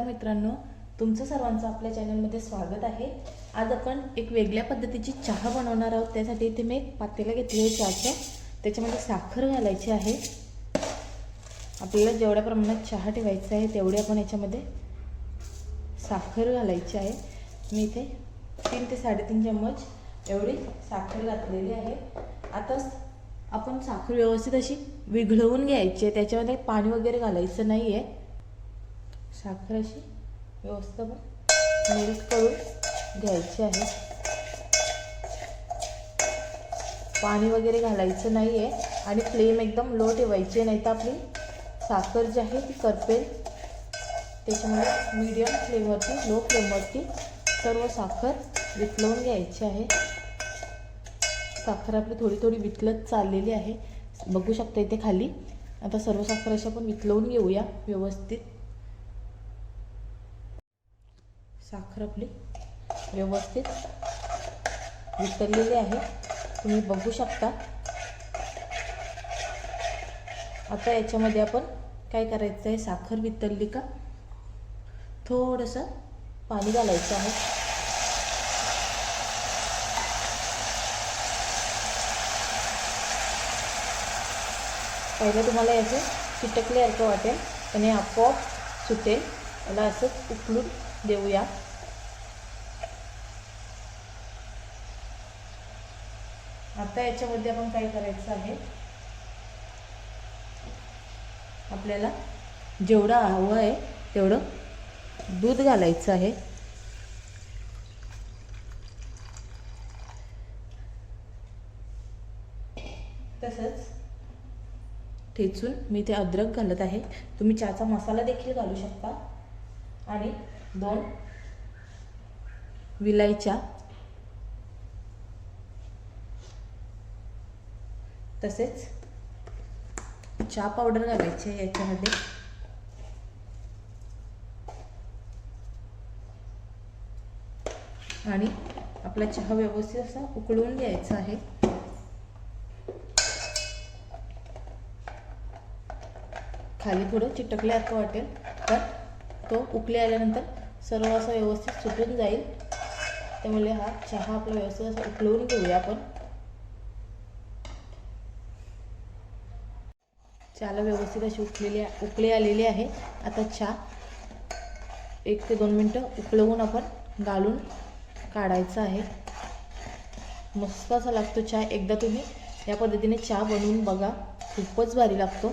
मित्रांनो तुमचं सर्वांचं आपल्या चॅनलमध्ये स्वागत आहे. आज आपण एक वेगळ्या पद्धतीची चहा बनवणार आहोत. त्यासाठी इथे मी एक पातेला घेतली आहे चहाचं त्याच्यामध्ये साखर घालायची आहे. आपल्याला जेवढ्या प्रमाणात चहा ठेवायचा आहे तेवढी आपण याच्यामध्ये साखर घालायची आहे. मी इथे तीन ते साडेतीन चम्मच एवढी साखर घातलेली आहे. आता आपण साखर व्यवस्थित अशी विघळवून घ्यायची आहे. त्याच्यामध्ये पाणी वगैरे घालायचं नाही आहे साखर अशी व्यवस्थित मेल्ट करून घ्यायची आहे. पाणी वगैरे घालायचं नाही आहे आणि फ्लेम एकदम लो ठेवायची आहे नाही तर आपली साखर जी आहे ती करपेल. त्याच्यामुळे मीडियम फ्लेमवरती लो फ्लेमवरती सर्व साखर वितळवून घ्यायची आहे. साखर आपली थोडी थोडी वितलत चाललेली आहे. बघू शकता इथे खाली. आता सर्व साखर अशी आपण वितळवून घेऊया व्यवस्थित. साखर आपली व्यवस्थित वितरलेली आहे. तुम्ही बघू शकता. आता याच्यामध्ये आपण काय करायचं आहे? साखर वितरली का? थोडंसं पाणी घालायचं आहे. पहिलं तुम्हाला याचं चिटकल्यासारखं वाटेल आणि आपोआप सुटेल. याला असंच उकलून देऊया. आता याच्यामध्ये आपण काय करायचं आहे? आपल्याला जेवढं हवं आहे तेवढं दूध घालायचं आहे. तसंच ठेचून मी ते अद्रक घालत आहे. तुम्ही चहाचा मसाला देखील घालू शकता. आणि दोन. विलायच्या. तसेच चहा पावडर घालायची आहे याच्यामध्ये. आणि आपला चहा व्यवस्थित असा उकळून घ्यायचा आहे. खाली थोडं चिटकल्यासारखं वाटेल तर तो उकले आल्यानंतर सर्व असं व्यवस्थित सुटून जाईल. त्यामुळे हा चहा आपला व्यवस्थित उकळवून घेऊया आपण. चहाला व्यवस्थित अशी उकलेली उकळी आलेली आहे. आता चहा एक ते दोन मिनटं उकळवून आपण घालून काढायचं आहे. मस्त असा लागतो चहा. एकदा तुम्ही या पद्धतीने चहा बनवून बघा. खूपच भारी लागतो.